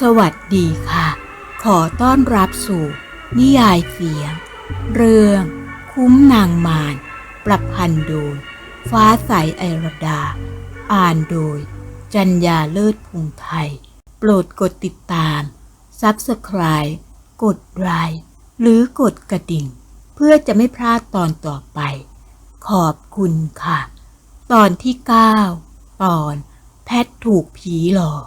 สวัสดีค่ะ ขอต้อนรับสู่ นิยายเสียง เรื่อง คุ้มนางมารประพันธ์โดย ฟ้าใสไอรดา อ่านโดย จัญญาเลิศพุงไทย โปรดกดติดตาม Subscribe กดไลค์หรือกดกระดิ่ง เพื่อจะไม่พลาดตอนต่อไป ขอบคุณค่ะ ตอนที่ 9 ตอน แพทถูกผีหลอก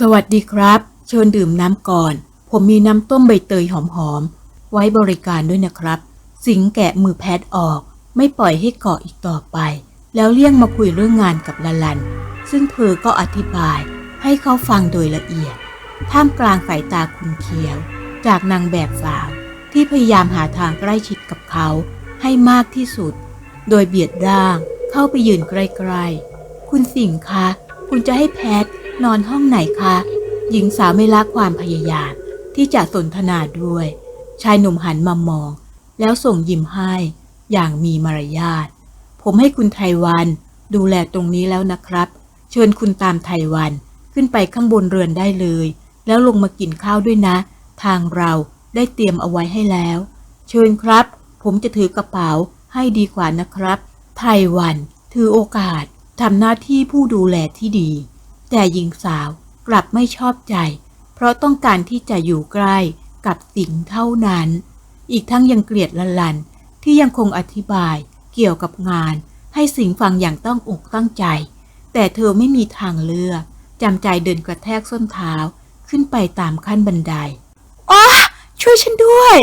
สวัสดีครับ เชิญดื่มน้ำก่อน ผมมีน้ำต้มใบเตยหอมๆ ไว้บริการด้วยนะครับ สิงแกะมือแพทออก ไม่ปล่อยให้เกาะอีกต่อไป แล้วเลี่ยงมาคุยเรื่องงานกับลาลัน ซึ่งเธอก็อธิบายให้เขาฟังโดยละเอียด ท่ามกลางสายตาคุณเขียว จากนางแบบสาวที่พยายามหาทางใกล้ชิดกับเขาให้มากที่สุด โดยเบียดร่างเข้าไปยืนใกล้ๆ คุณสิงห์คะ คุณจะให้แพท นอนห้องไหนคะ หญิงสาวไม่ละความพยายามที่จะสนทนาด้วย ชายหนุ่มหันมามอง แล้วส่งยิ้มให้อย่างมีมารยาท ผมให้คุณไทวันดูแลตรงนี้แล้วนะครับ เชิญคุณตามไทวันขึ้นไปข้างบนเรือนได้เลย แล้วลงมากินข้าวด้วยนะ ทางเราได้เตรียมเอาไว้ให้แล้ว เชิญครับ ผมจะถือกระเป๋าให้ดีกว่านะครับ ไทวันถือโอกาสทำหน้าที่ผู้ดูแลที่ดี แต่หญิงสาวกลับไม่ชอบใจ เพราะต้องการที่จะอยู่ใกล้กับสิงห์เท่านั้น อีกทั้งยังเกลียดละลันที่ยังคงอธิบายเกี่ยวกับงาน ให้สิงห์ฟังอย่างต้องอกตั้งใจ แต่เธอไม่มีทางเลือกจำใจเดินกระแทกส้นเท้าขึ้นไปตามขั้นบันไดอ๋อช่วยฉันด้วย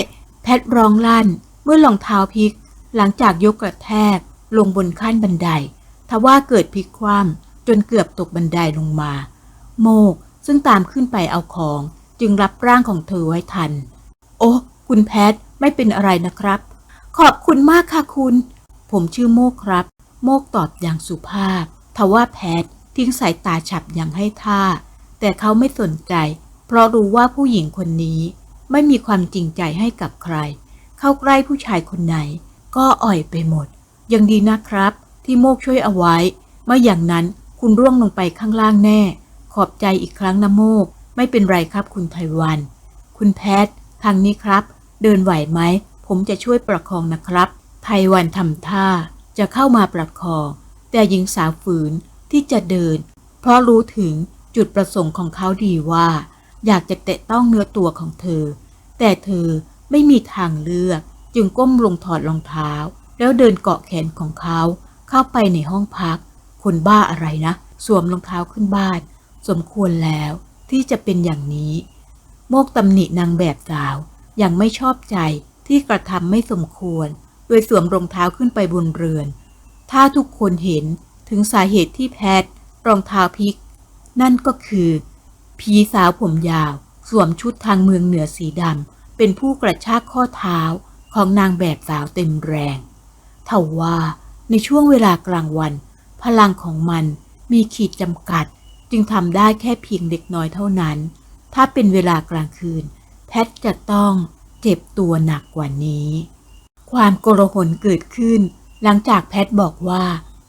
แพทร้องลั่นเมื่อรองเท้าพลิก หลังจากยกกระแทกลงบนขั้นบันได ทว่าเกิดพลิกคว่ำ จนเกือบตกบันไดลงมา โมกซึ่งตามขึ้นไปเอาของจึงรับร่างของเธอไว้ทัน โอ้คุณแพทไม่เป็นอะไรนะครับ ขอบคุณมากค่ะคุณ ผมชื่อโมกครับ โมกตอบอย่างสุภาพ ทว่าแพททิ้งสายตาฉับอย่างให้ท่า แต่เขาไม่สนใจ เพราะรู้ว่าผู้หญิงคนนี้ ไม่มีความจริงใจให้กับใคร เข้าใกล้ผู้ชายคนไหน ก็อ่อยไปหมด ยังดีนะครับ ที่โมกช่วยเอาไว้ไม่อย่างนั้น คุณร่วงลงไปข้างล่างแน่ ขอบใจอีกครั้งนะโมก ไม่เป็นไรครับคุณไทวัน คุณแพททางนี้ครับ เดินไหวไหม ผมจะช่วยประคองนะครับไทวันทำท่า จะเข้ามาประคอง แต่หญิงสาวฝืนที่จะเดิน เพราะรู้ถึงจุดประสงค์ของเขาดีว่า อยากจะแตะต้องเนื้อตัวของเธอ แต่เธอไม่มีทางเลือก จึงก้มลงถอดรองเท้า แล้วเดินเกาะแขนของเขาเข้าไปในห้องพัก คนบ้าอะไรนะ สวมรองเท้าขึ้นบ้าน สมควรแล้วที่จะเป็นอย่างนี้ โมกตำหนินางแบบสาว อย่างไม่ชอบใจที่กระทำไม่สมควร โดยสวมรองเท้าขึ้นไปบนเรือน ถ้าทุกคนเห็นถึงสาเหตุที่แพทรองเท้าพลิก นั่นก็คือ ผีสาวผมยาว สวมชุดทางเมืองเหนือสีดำเป็นผู้กระชากข้อเท้าของนางแบบสาวเต็มแรงทว่าในช่วงเวลากลางวัน พลังของมันมีขีดจำกัด จึงทำได้แค่เพียงเด็กน้อยเท่านั้น ถ้าเป็นเวลากลางคืน แพทจะต้องเจ็บตัวหนักกว่านี้ ความโกรหนเกิดขึ้น หลังจากแพทบอกว่า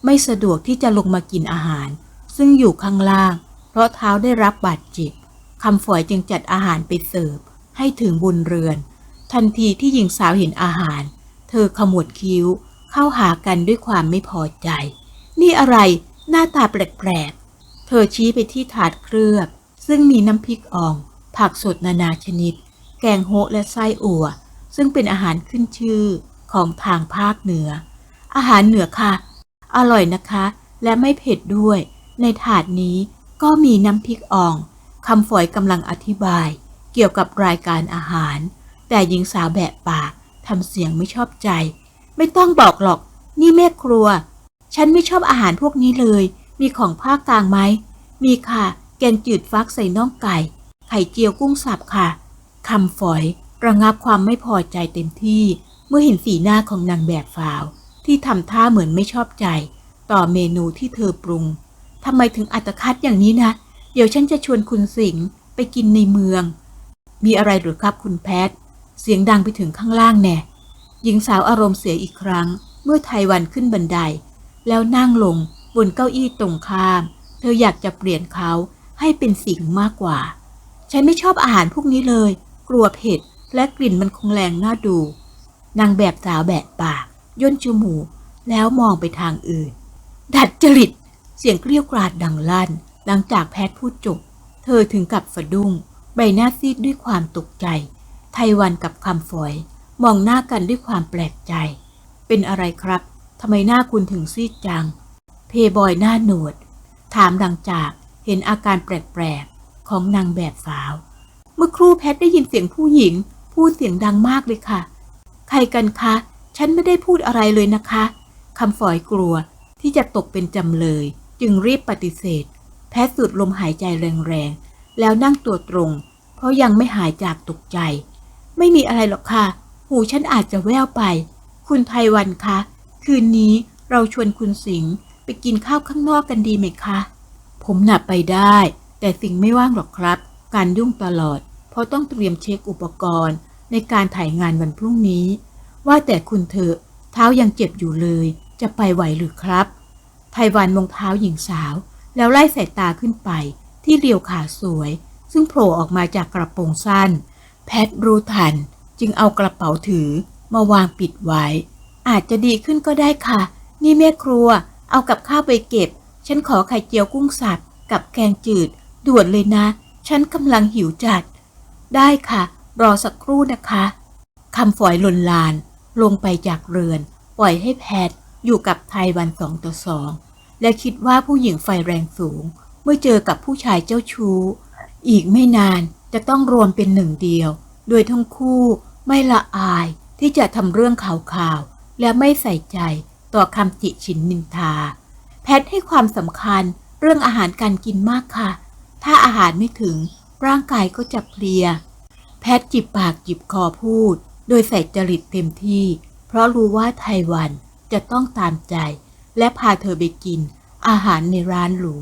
ไม่สะดวกที่จะลงมากินอาหาร ซึ่งอยู่ข้างล่าง เพราะเท้าได้รับบาดเจ็บคำฝอยจึงจัดอาหารไปเสิร์ฟให้ถึงบนเรือน ทันทีที่หญิงสาวเห็นอาหาร เธอขมวดคิ้วเข้าหากันด้วยความไม่พอใจ นี่อะไร หน้าตาแปลกๆ เธอชี้ไปที่ถาดเคลือบ ซึ่งมีน้ำพริกอ่อง ผักสดนานาชนิด แกงโฮะและไส้อั่ว ซึ่งเป็นอาหารขึ้นชื่อของทางภาคเหนือ อาหารเหนือค่ะ อร่อยนะคะ และไม่เผ็ดด้วย ในถาดนี้ก็มีน้ำพริกอ่องคำฝอยกำลังอธิบาย เกี่ยวกับรายการอาหาร แต่หญิงสาวแบะปากทำเสียงไม่ชอบใจ ไม่ต้องบอกหรอก นี่แม่ครัว ฉันไม่ชอบอาหารพวกนี้เลย มีของภาคกลางไหม มีค่ะ แกงจืดฟักใส่น่องไก่ ไข่เจียวกุ้งสับค่ะ คำฝอยระงับความไม่พอใจเต็มที่ เมื่อเห็นสีหน้าของนางแบบสาว ที่ทำท่าเหมือนไม่ชอบใจ ต่อเมนูที่เธอปรุงทำไมถึงอัตคัดอย่างนี้นะ เดี๋ยวฉันจะชวนคุณสิงห์ไปกินในเมือง มีอะไรหรือครับคุณแพท เสียงดังไปถึงข้างล่างแน่หญิงสาวอารมณ์เสียอีกครั้ง เมื่อไทวันขึ้นบันได แล้วนั่งลงบนเก้าอี้ตรงข้าม เธออยากจะเปลี่ยนเขาให้เป็นสิ่งมากกว่า ฉันไม่ชอบอาหารพวกนี้เลย กลัวเผ็ดและกลิ่นมันคงแรงน่าดู นางแบบสาวแบะปาก ย่นจมูก แล้วมองไปทางอื่น ดัดจริต เสียงเกลี้ยวกราดดังลั่น หลังจากแพทย์พูดจบ เธอถึงกับสะดุ้ง ใบหน้าซีดด้วยความตกใจ ไทวันกับคำฝอย มองหน้ากันด้วยความแปลกใจ เป็นอะไรครับ ทำไมหน้าคุณถึงซีดจัง เพย์บอยหน้าหนวด ถามดังจากเห็นอาการแปลกๆ ของนางแบบสาว เมื่อครู่แพทย์ได้ยินเสียงผู้หญิง พูดเสียงดังมากเลยค่ะ ใครกันคะ ฉันไม่ได้พูดอะไรเลยนะคะคำฝอยกลัวที่จะตกเป็นจำเลย จึงรีบปฏิเสธ แพทย์สูดลมหายใจแรงๆ แล้วนั่งตัวตรง เพราะยังไม่หายจากตกใจ ไม่มีอะไรหรอกค่ะ หูฉันอาจจะแว่วไป คุณไทวันคะ คืนนี้เราชวนคุณสิงห์ไปกินข้าวข้างนอกกันดีไหมคะ ผมหนับไปได้ แต่สิงห์ไม่ว่างหรอกครับ การยุ่งตลอด เพราะต้องเตรียมเช็คอุปกรณ์ ในการถ่ายงานวันพรุ่งนี้ ว่าแต่คุณเถอะเท้ายังเจ็บอยู่เลย จะไปไหวหรือครับไทวันมองเท้าหญิงสาว แล้วไล่สายตาขึ้นไป ที่เรียวขาสวย ซึ่งโผล่ออกมาจากกระโปรงสั้น แพทรู้ทัน จึงเอากระเป๋าถือมาวางปิดไว้ อาจจะดีขึ้นก็ได้ค่ะ นี่แม่ครัว เอากับข้าวไปเก็บ ฉันขอไข่เจียวกุ้งสับกับแกงจืด ด่วนเลยนะ ฉันกำลังหิวจัด ได้ค่ะ รอสักครู่นะคะคำฝอยลนลาน ลงไปจากเรือน ปล่อยให้แพทอยู่กับไทยวันสองต่อสอง และคิดว่าผู้หญิงไฟแรงสูง เมื่อเจอกับผู้ชายเจ้าชู้ อีกไม่นานจะต้องรวมเป็นหนึ่งเดียว โดยทั้งคู่ไม่ละอายที่จะทำเรื่องข่าวๆ และไม่ใส่ใจต่อคำจิฉินนินทา แพทย์ให้ความสำคัญเรื่องอาหารการกินมากค่ะ ถ้าอาหารไม่ถึงร่างกายก็จะเพลีย แพทย์จิบปากจิบคอพูด โดยใส่จริตเต็มที่ เพราะรู้ว่าไทวันจะต้องตามใจ และพาเธอไปกิน อาหารในร้านหรู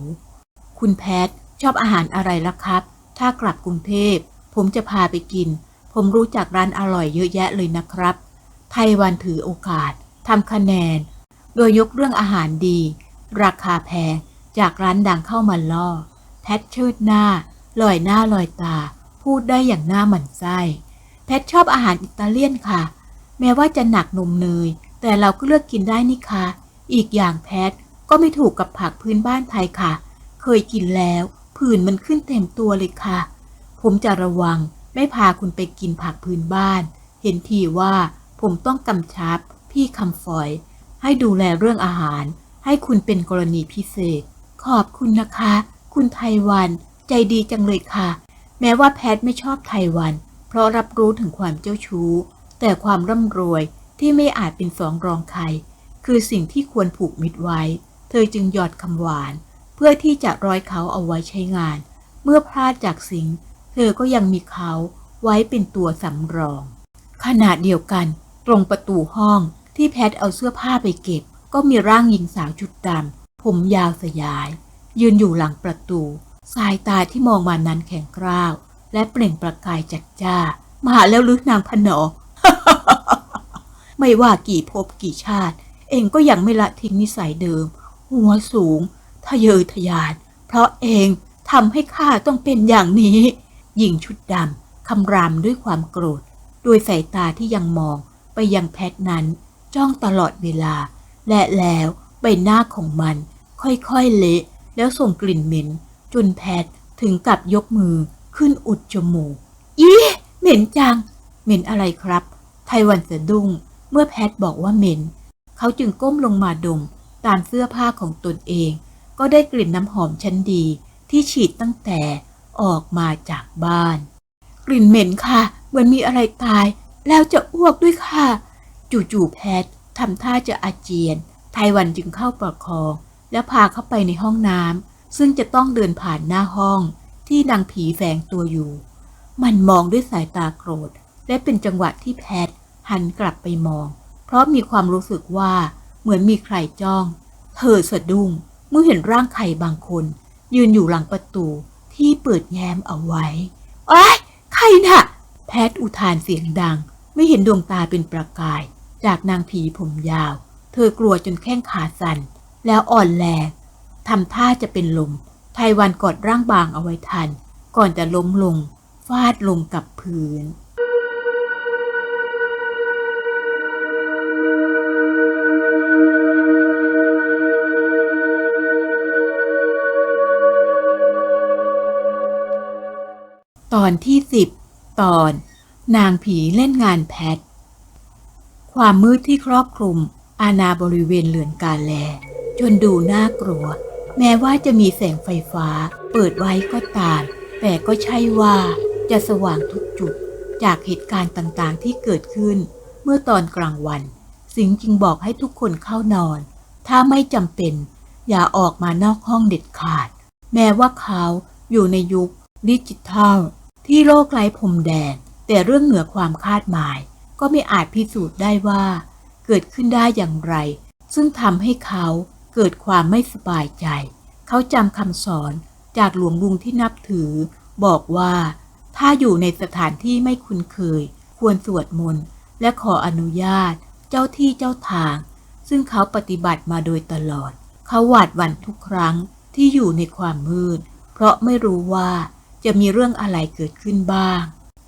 คุณแพทย์ชอบอาหารอะไรล่ะครับ ถ้ากลับกรุงเทพ ผมจะพาไปกิน ผมรู้จักร้านอร่อยเยอะแยะเลยนะครับ ไทวันถือโอกาสทำคะแนน โดยยกเรื่องอาหารดี ราคาแพงจากร้านดังเข้ามาล่อ แพทเชิดหน้า ลอยหน้าลอยตา พูดได้อย่างหน้าหมันไส้แพทชอบอาหารอิตาเลียนค่ะ แม้ว่าจะหนักนมเนย แต่เราก็เลือกกินได้นี่ค่ะ อีกอย่างแพทก็ไม่ถูกกับผักพื้นบ้านไทยค่ะ เคยกินแล้วผื่นมันขึ้นเต็มตัวเลยค่ะ ผมจะระวังไม่พาคุณไปกินผักพื้นบ้าน เห็นทีว่า ผมต้องกำชับ พี่คำฝอย ให้ดูแลเรื่องอาหาร ให้คุณเป็นกรณีพิเศษ ขอบคุณนะคะ คุณไทวัน ใจดีจังเลยค่ะ แม้ว่าแพทไม่ชอบไทวัน เพราะรับรู้ถึงความเจ้าชู้ แต่ความร่ำรวยที่ไม่อาจเป็นสองรองใคร คือสิ่งที่ควรผูกมิตรไว้ เธอจึงหยอดคำหวาน เพื่อที่จะร้อยเขาเอาไว้ใช้งาน เมื่อพลาดจากสิงเธอก็ยังมีเขาไว้เป็นตัวสำรอง ขณะเดียวกัน รงประตูห้องที่แพทเอาเสื้อผ้าไปเก็บ ก็มีร่างหญิงสาวชุดดำผมยาวสยาย ยืนอยู่หลังประตู สายตาที่มองมานั้นแข็งกร้าว และเปล่งประกายจัดจ้า มาแล้วลึกนางพนอ ไม่ว่ากี่ภพกี่ชาติ เองก็ยังไม่ละทิ้งนิสัยเดิม หัวสูง ทะเยอทะยาน เพราะเองทำให้ข้าต้องเป็นอย่างนี้ หญิงชุดดำคำรามด้วยความโกรธโดยสายตาที่ยังมอง ยังแพทนั้น จ้องตลอดเวลา และแล้วใบหน้าของมัน ค่อยๆเละแล้วส่งกลิ่นเหม็น จนแพทถึงกับยกมือขึ้นอุดจมูกอีเหม็นจัง เหม็นอะไรครับ ไทวันสะดุ้ง เมื่อแพทบอกว่าเหม็น เขาจึงก้มลงมาดม ตามเสื้อผ้าของตนเอง ก็ได้กลิ่นน้ำหอมชั้นดีที่ฉีดตั้งแต่ออกมาจากบ้าน กลิ่นเหม็นค่ะ เหมือนมีอะไรตาย แล้วจะอ้วกด้วยค่ะ จู่ๆแพททำท่าจะอาเจียน ไทวันจึงเข้าประคอง แล้วพาเข้าไปในห้องน้ำซึ่งจะต้องเดินผ่านหน้าห้องที่นางผีแฝงตัวอยู่ มันมองด้วยสายตาโกรธ และเป็นจังหวะที่แพทหันกลับไปมอง เพราะมีความรู้สึกว่าเหมือนมีใครจ้อง เธอสะดุ้งเมื่อเห็นร่างใครบางคน ยืนอยู่หลังประตูที่เปิดแง้มเอาไว้โอ้ยใครน่ะ แพทอุทานเสียงดัง ไม่เห็นดวงตาเป็นประกาย จากนางผีผมยาว เธอกลัวจนแข้งขาสั่น แล้วอ่อนแรงทำท่าจะเป็นลม ไทวันกอดร่างบางเอาไว้ทัน ก่อนจะล้มลง ฟาดลงกับพื้นตอนที่สิบตอน นางผีเล่นงานแพท ความมืดที่ครอบคลุม อาณาบริเวณเรือนกาแล จนดูน่ากลัว แม้ว่าจะมีแสงไฟฟ้า เปิดไว้ก็ตาม แต่ก็ใช่ว่าจะสว่างทุกจุด จากเหตุการณ์ต่างๆที่เกิดขึ้น เมื่อตอนกลางวัน สิงห์จึงบอกให้ทุกคนเข้านอน ถ้าไม่จำเป็น อย่าออกมานอกห้องเด็ดขาด แม้ว่าเขาอยู่ในยุคดิจิทัล ที่โลกไร้พรมแดน แต่เรื่องเหนือความคาดหมาย ก็ไม่อาจพิสูจน์ได้ว่า เกิดขึ้นได้อย่างไร ซึ่งทำให้เขาเกิดความไม่สบายใจ เขาจำคำสอนจากหลวงลุงที่นับถือ บอกว่า ถ้าอยู่ในสถานที่ไม่คุ้นเคย ควรสวดมนต์และขออนุญาต เจ้าที่เจ้าทาง ซึ่งเขาปฏิบัติมาโดยตลอด เขาหวาดหวั่นทุกครั้งที่อยู่ในความมืด เพราะไม่รู้ว่าจะมีเรื่องอะไรเกิดขึ้นบ้าง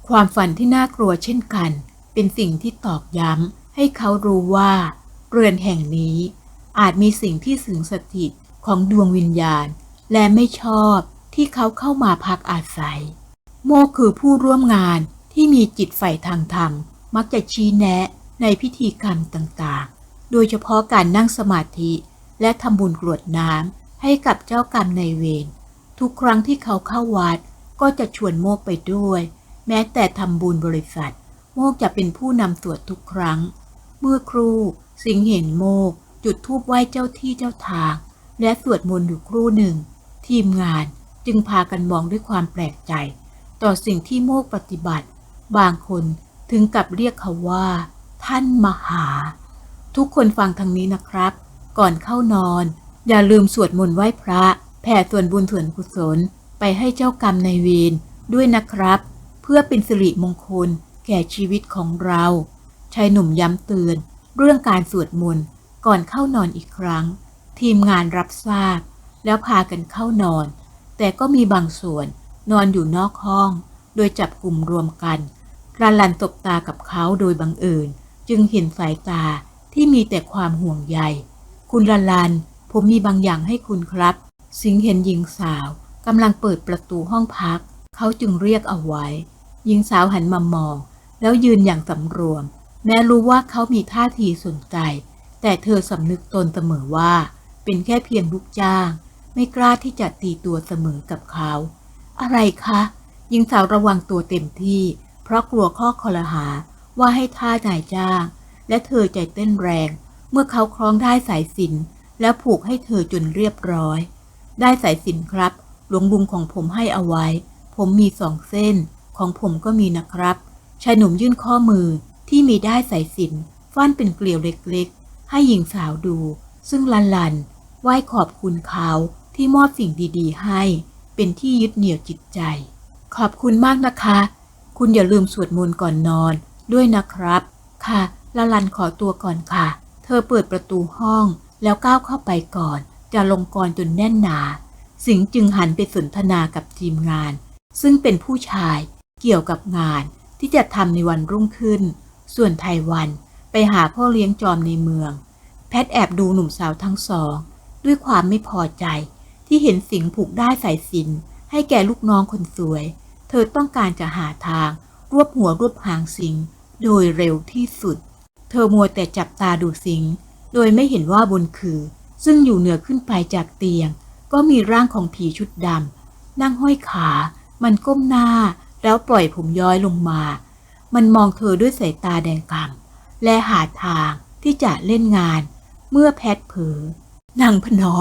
ความฝันที่น่ากลัวเช่นกัน เป็นสิ่งที่ตอกย้ำให้เขารู้ว่า เรือนแห่งนี้ อาจมีสิ่งที่สิงสถิตของดวงวิญญาณ และไม่ชอบที่เขาเข้ามาพักอาศัย โมคือผู้ร่วมงานที่มีจิตใฝ่ทางธรรม มักจะชี้แนะในพิธีกรรมต่างๆ โดยเฉพาะการนั่งสมาธิและทำบุญกรวดน้ำให้กับเจ้ากรรมในเวรทุกครั้งที่เขาเข้าวัดก็จะชวนโมกไปด้วย แม้แต่ทำบุญบริษัท โมกจะเป็นผู้นำสวดทุกครั้ง เมื่อครู สิงห์เห็นโมก จุดธูปไหว้เจ้าที่เจ้าทาง และสวดมนต์อยู่ครู่หนึ่ง ทีมงานจึงพากันมองด้วยความแปลกใจ ต่อสิ่งที่โมกปฏิบัติ บางคนถึงกับเรียกเขาว่า ท่านมหา ทุกคนฟังทางนี้นะครับ ก่อนเข้านอน อย่าลืมสวดมนต์ไหว้พระ แผ่ส่วนบุญส่วนกุศล ไปให้เจ้ากรรมในายเวรด้วยนะครับ เพื่อเป็นสิริมงคล แก่ชีวิตของเราชายหนุ่มย้ำเตือน เรื่องการสวดมนต์ก่อนเข้านอนอีกครั้ง ทีมงานรับทราบ แล้วพากันเข้านอน แต่ก็มีบางส่วนนอนอยู่นอกห้อง โดยจับกลุ่มรวมกันรันลันตบตากับเขาโดยบังเอิญจึงเห็นสายตาที่มีแต่ความห่วงใย คุณรันลัน ผมมีบางอย่างให้คุณครับ สิงเห็นหญิงสาวกำลังเปิดประตูห้องพัก เขาจึงเรียกเอาไว้ หญิงสาวหันมามอง แล้วยืนอย่างสำรวม แม้รู้ว่าเขามีท่าทีสนใจ แต่เธอสำนึกตนเสมอว่า เป็นแค่เพียงลูกจ้าง ไม่กล้าที่จะตีตัวเสมอกับเขา อะไรคะหญิงสาวระวังตัวเต็มที่ เพราะกลัวข้อคอรหาว่าให้ท่านายจ้าง และเธอใจเต้นแรง เมื่อเขาคล้องได้สายสินแล้วผูกให้เธอจนเรียบร้อย ได้สายสินครับ หลวงบุงของผมให้เอาไว้ ผมมีสองเส้น ของผมก็มีนะครับ ชายหนุ่มยื่นข้อมือที่มีได้สายสินฟันเป็นเกลียวเล็กๆ ให้หญิงสาวดู ซึ่งลันลันไหว้ขอบคุณเขาที่มอบสิ่งดีๆ ให้ เป็นที่ยึดเหนี่ยวจิตใจ ขอบคุณมากนะคะ คุณอย่าลืมสวดมนต์ก่อนนอนด้วยนะครับ ค่ะ ละลันขอตัวก่อนค่ะ เธอเปิดประตูห้องแล้วก้าวเข้าไปก่อน จะลงกรจนแน่นหนา สิงจึงหันไปสนทนากับทีมงาน ซึ่งเป็นผู้ชาย เกี่ยวกับงานที่จะทำในวันรุ่งขึ้น ส่วนไทวันไปหาพ่อเลี้ยงจอมในเมือง แพทแอบดูหนุ่มสาวทั้งสอง ด้วยความไม่พอใจที่เห็นสิงห์ผูกได้สายสินให้แก่ลูกน้องคนสวย เธอต้องการจะหาทางรวบหัวรวบหางสิงห์โดยเร็วที่สุด เธอมัวแต่จับตาดูสิงห์โดยไม่เห็นว่าบนคือ ซึ่งอยู่เหนือขึ้นไปจากเตียง ก็มีร่างของผีชุดดำนั่งห้อยขา มันก้มหน้า แล้วปล่อยผมย้อยลงมา มันมองเธอด้วยสายตาแดงกำและหาทางที่จะเล่นงาน เมื่อแพทเผลอนางพนอ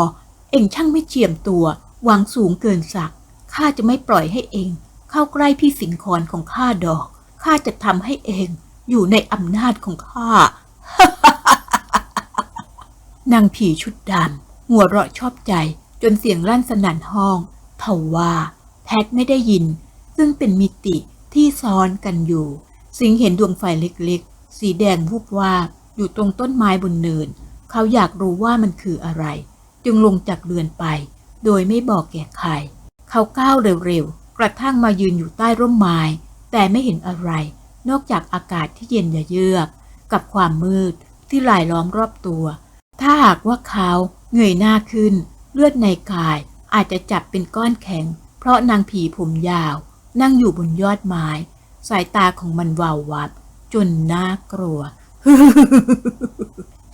เองช่างไม่เจียมตัววางสูงเกินสักข้าจะไม่ปล่อยให้เอง เข้าใกล้พี่สิงคอนของข้าดอกข้าจะทำให้เองอยู่ในอำนาจของข้านางผีชุดดำหัวเราะชอบใจจนเสียงลั่นสนั่นห้องเทว่า แพทไม่ได้ยิน ซึ่งเป็นมิติที่ซ้อนกันอยู่ สิงเห็นดวงไฟเล็กๆ สีแดงวูบวาบอยู่ตรงต้นไม้บนเนิน เขาอยากรู้ว่ามันคืออะไร จึงลงจากเรือนไป โดยไม่บอกแก่ใคร เขาก้าวเร็วๆ กระทั่งมายืนอยู่ใต้ร่มไม้ แต่ไม่เห็นอะไร นอกจากอากาศที่เย็นเยือก กับความมืดที่ลายล้อมรอบตัว ถ้าหากว่าเขาเงยหน้าขึ้น เลือดในกายอาจจะจับเป็นก้อนแข็ง เพราะนางผีผมยาว นั่งอยู่บนยอดไม้ สายตาของมันวาววับ จนน่ากลัว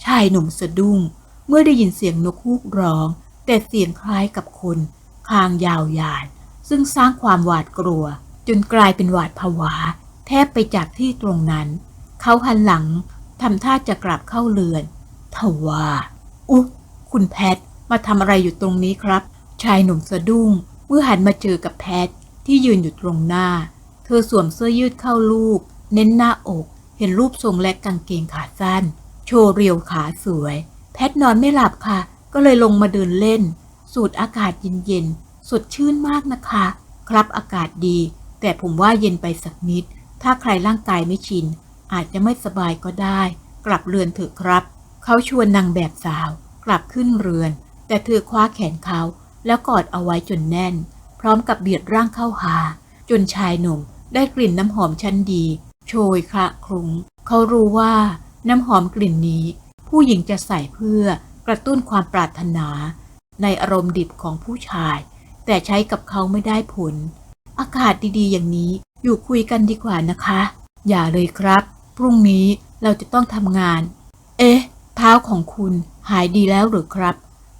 ชายหนุ่มสะดุ้ง เมื่อได้ยินเสียงนกฮูกร้อง แต่เสียงคล้ายกับคนคางยาวยาน ซึ่งสร้างความหวาดกลัว จนกลายเป็นหวาดผวา แทบไปจากที่ตรงนั้น เขาหันหลังทำท่าจะกลับเข้าเรือน ทว่าอุ๊คุณแพท มาทำอะไรอยู่ตรงนี้ครับ ชายหนุ่มสะดุ้ง เมื่อหันมาเจอกับแพท ที่ยืนอยู่ตรงหน้า เธอสวมเสื้อยืดเข้ารูปเน้นหน้าอก เห็นรูปทรงและกางเกงขาสั้น โชว์เรียวขาสวย แพทนอนไม่หลับค่ะ ก็เลยลงมาเดินเล่น สูดอากาศเย็นๆ สดชื่นมากนะคะ ครับอากาศดี แต่ผมว่าเย็นไปสักนิด ถ้าใครร่างกายไม่ชิน อาจจะไม่สบายก็ได้ กลับเรือนเถอะครับ เขาชวนนางแบบสาว กลับขึ้นเรือน แต่เธอคว้าแขนเขาแล้วกอดเอาไว้จนแน่น พร้อมกับเบียดร่างเข้าหา จนชายหนุ่มได้กลิ่นน้ำหอมชั้นดี โชยคละคลุ้ง เขารู้ว่าน้ำหอมกลิ่นนี้ ผู้หญิงจะใส่เพื่อกระตุ้นความปรารถนา ในอารมณ์ดิบของผู้ชาย แต่ใช้กับเขาไม่ได้ผล อากาศดีๆ อย่างนี้อยู่คุยกันดีกว่านะคะ อย่าเลยครับ พรุ่งนี้เราจะต้องทำงาน เอ๊ะ เท้าของคุณหายดีแล้วหรือครับ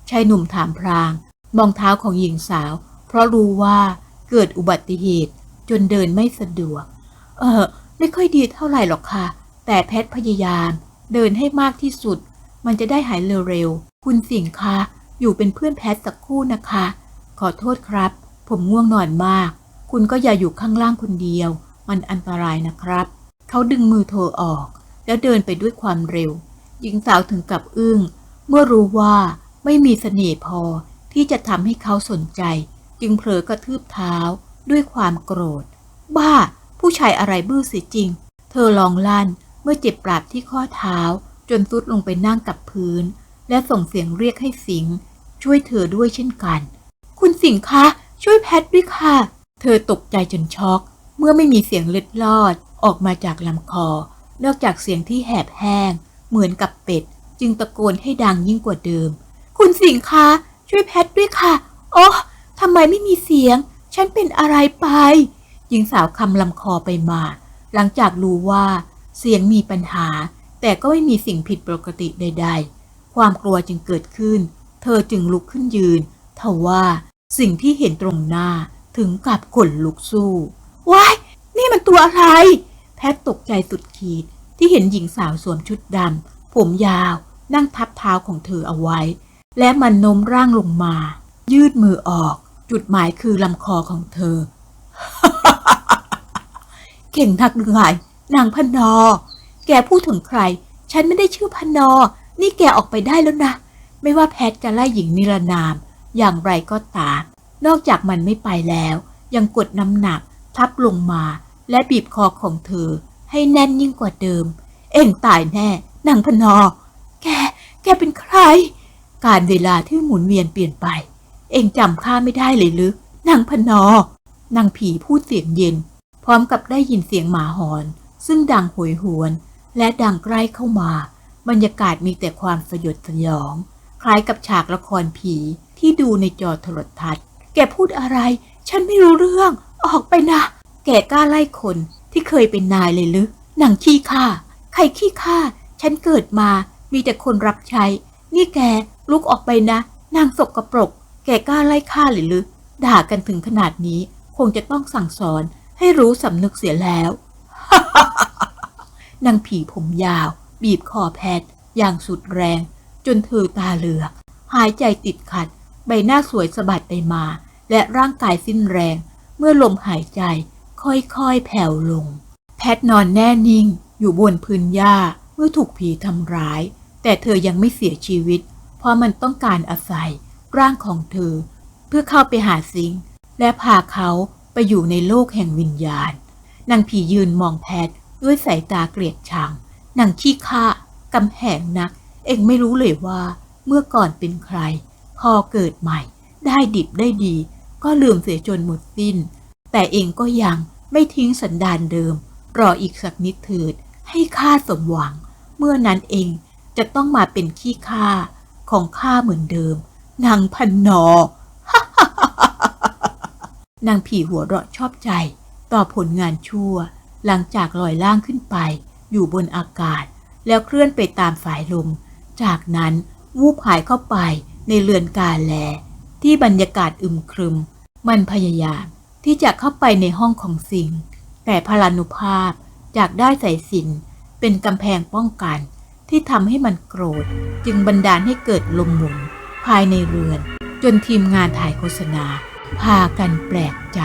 ชายหนุ่มถามพราง มองเท้าของหญิงสาว เพราะรู้ว่าเกิดอุบัติเหตุจนเดินไม่สะดวก เออ ไม่ค่อยดีเท่าไหร่หรอกค่ะ แต่แพทย์พยายาม เดินให้มากที่สุด มันจะได้หายเร็วๆ คุณสิงห์คะอยู่เป็นเพื่อนแพทย์สักคู่นะคะ ขอโทษครับ ผมง่วงนอนมาก คุณก็อย่าอยู่ข้างล่างคนเดียว มันอันตรายนะครับ เขาดึงมือเธอออก แล้วเดินไปด้วยความเร็ว หญิงสาวถึงกับอึ้ง เมื่อรู้ว่าไม่มีเสน่ห์พอที่จะทำให้เขาสนใจ จึงเผลอกระทืบเท้าด้วยความโกรธ บ้า ผู้ชายอะไรบื้อเสียจริง เธอลองลั่นเมื่อเจ็บปราบที่ข้อเท้า จนซุดลงไปนั่งกับพื้น และส่งเสียงเรียกให้สิงช่วยเธอด้วยเช่นกัน คุณสิงคะช่วยแพทด้วยค่ะ เธอตกใจจนช็อก เมื่อไม่มีเสียงเล็ดลอดออกมาจากลำคอ นอกจากเสียงที่แหบแห้ง เหมือนกับเป็ด จึงตะโกนให้ดังยิ่งกว่าเดิม คุณสิงคะช่วยแพทด้วยค่ะ โอ้ ทำไมไม่มีเสียง ฉันเป็นอะไรไป หญิงสาวคำลำคอไปมา หลังจากรู้ว่า เสียงมีปัญหา แต่ก็ไม่มีสิ่งผิดปกติใด ๆ ความกลัวจึงเกิดขึ้น เธอจึงลุกขึ้นยืนทว่าสิ่งที่เห็นตรงหน้าถึงกับขนลุกสู้ว้าย นี่มันตัวอะไร แพทตกใจสุดขีดที่เห็นหญิงสาวสวมชุดดำผมยาว นั่งทับเท้าของเธอเอาไว้ และมันโน้มร่างลงมา ยืดมือออก จุดหมายคือลำคอของเธอ เก่งนักหรือไงนางพนอ แกพูดถึงใคร ฉันไม่ได้ชื่อพนอ นี่แกออกไปได้แล้วนะ ไม่ว่าแพทจะไล่หญิงนิรนาม อย่างไรก็ตาม นอกจากมันไม่ไปแล้ว ยังกดน้ำหนัก ทับลงมา และบีบคอของเธอ ให้แน่นยิ่งกว่าเดิม เอ็งตายแน่ นางพนอ แก แกเป็นใคร การเวลาที่หมุนเวียนเปลี่ยนไป เองจำข้าไม่ได้เลยหรือนางพนอนางผีพูดเสียงเย็น พร้อมกับได้ยินเสียงหมาหอน ซึ่งดังโหยหวน และดังใกล้เข้ามา บรรยากาศมีแต่ความสยดสยอง คล้ายกับฉากละครผีที่ดูในจอโทรทัศน์ แกพูดอะไร ฉันไม่รู้เรื่อง ออกไปนะ แกกล้าไล่คนที่เคยเป็นนายเลยหรือนังขี้ข้าใครขี้ข้าฉันเกิดมามีแต่คนรับใช้ นี่แกลุกออกไปนะ นางสกปรก แกกล้าไล่ข้าหรือรอด่ากันถึงขนาดนี้ คงจะต้องสั่งสอนให้รู้สำนึกเสียแล้ว นางผีผมยาว บีบคอแพท อย่างสุดแรง จนเธอตาเหลือก หายใจติดขัด ใบหน้าสวยสะบัดไปมา และร่างกายสิ้นแรง เมื่อลมหายใจ ค่อยๆ แผ่วลง แพทนอนแน่นิ่ง อยู่บนพื้นหญ้า เมื่อถูกผีทำร้าย แต่เธอยังไม่เสียชีวิต เพราะมันต้องการอาศัย ร่างของเธอ เพื่อเข้าไปหาสิงและพาเขาไปอยู่ในโลกแห่งวิญญาณ นางผียืนมองแพทย์ด้วยสายตาเกลียดชัง นางขี้ข้ากำแหงนัก เองไม่รู้เลยว่าเมื่อก่อนเป็นใคร พอเกิดใหม่ ได้ดิบได้ดี ก็ลืมเสียจนหมดสิ้น แต่เองก็ยังไม่ทิ้งสันดานเดิม รออีกสักนิดเถิด ให้ข้าสมหวัง เมื่อนั้นเองจะต้องมาเป็นขี้ข้าของข้าเหมือนเดิม นางพันนอนางผีหัวเราะชอบใจ ต่อผลงานชั่ว หลังจากลอยล่างขึ้นไป อยู่บนอากาศ แล้วเคลื่อนไปตามสายลม จากนั้นวูบหายเข้าไปในเรือนกาแล ที่บรรยากาศอึมครึม มันพยายามที่จะเข้าไปในห้องของสิงแต่พลานุภาพจากได้สายสินเป็นกำแพงป้องกัน ที่ทำให้มันโกรธ จึงบันดาลให้เกิดลมหมุน ภายในเรือน จนทีมงานถ่ายโฆษณา พากันแปลกใจ